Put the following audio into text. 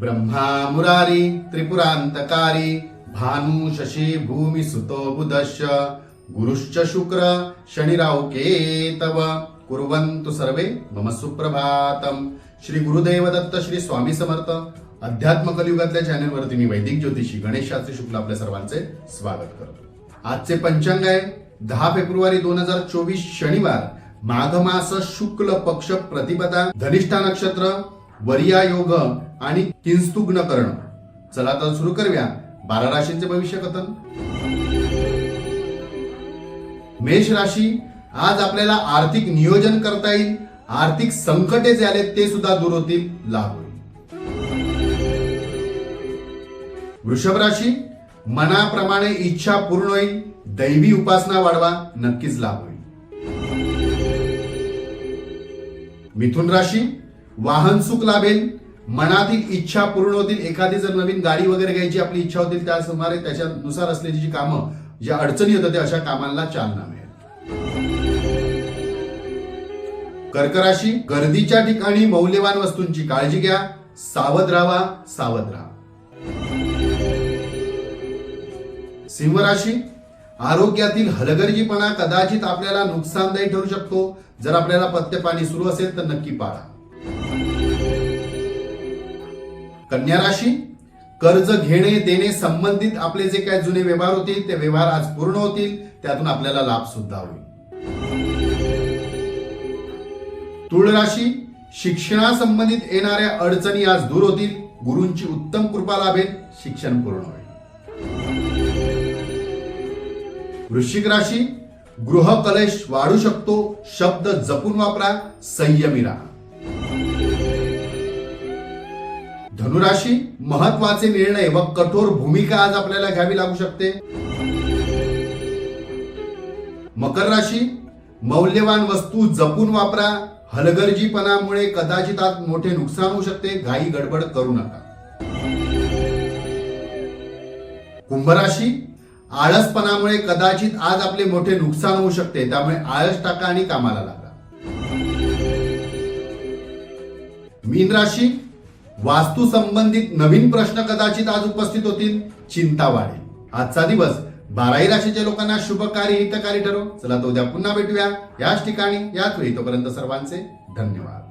ब्रह्मा मुरारी त्रिपुरांतकारी भानु शशी भूमी सुतो बुधश्च गुरुश्च शुक्र शनिराव केतव कुर्वन्तु सर्वे मम सुप्रभातम. श्री गुरुदेव दत्त श्री स्वामी समर्थ. अध्यात्म कलियुगातल्या चॅनलवरती मी वैदिक ज्योतिषी गणेश शास्त्री शुक्ल आपल्या सर्वांचे स्वागत करतो. आजचे पंचांग आहे दहा फेब्रुवारी दोन हजार चोवीस शनिवार माघ मास शुक्ल पक्ष प्रतिपदा धनिष्ठा नक्षत्र वरिया योग आणि किंस्तुग्न करण चला तर सुरू करूया बारा राशींचे भविष्य कथन. मेष राशी आज आपल्याला आर्थिक नियोजन करता येईल आर्थिक संकटे जे आले ते सुद्धा दूर होतील लाभ होईल. वृषभ राशी मनाप्रमाणे इच्छा पूर्ण होईल दैवी उपासना वाढवा नक्कीच लाभ होईल. मिथुन राशी वाहन सुख लाभेल मनातील इच्छा पूर्ण होतील एखादी जर नवीन गाडी वगैरे घ्यायची आपली इच्छा होतील त्या सुमारे त्याच्यानुसार असलेली जी कामं ज्या अडचणी होतात त्या अशा कामांना चालना मिळेल. कर्क राशी गर्दीच्या ठिकाणी मौल्यवान वस्तूंची काळजी घ्या. सावध राहा सावध राहा. सिंह राशी आरोग्यातील हलगर्जीपणा कदाचित आपल्याला नुकसानदायी ठरू शकतो. जर आपल्याला पथ्य पाणी सुरू असेल तर नक्की पाळा. कन्या राशी कर्ज घेणे देणे संबंधित आपले जे काय जुने व्यवहार होतील ते व्यवहार आज पूर्ण होतील त्यातून आपल्याला लाभ सुद्धा होईल. तुळ राशी शिक्षणासंबंधित येणाऱ्या अडचणी आज दूर होतील. गुरूंची उत्तम कृपा लाभेल शिक्षण पूर्ण होईल. वृश्चिक राशी गृह कलेश वाढू शकतो शब्द जपून वापरा संयमी राहा. धनुराशी महत्त्वाचे निर्णय व कठोर भूमिका आज आपल्याला घ्यावी लागू शकते. मकर राशी मौल्यवान वस्तू जपून वापरा. हलगर्जीपणामुळे कदाचित आज मोठे नुकसान होऊ शकते. घाई गडबड करू नका. कुंभराशी आळसपणामुळे कदाचित आज आपले मोठे नुकसान होऊ शकते. त्यामुळे आळस टाका आणि कामाला लागा. मीन राशी वास्तू संबंधित नवीन प्रश्न कदाचित आज उपस्थित होतील. चिंता वाढेल. आजचा दिवस बाराही राशीच्या लोकांना शुभकारी हितकारी ठरो चला तो उद्या पुन्हा भेटूया. याच ठिकाणी याच वेळी. तोपर्यंत सर्वांचे धन्यवाद.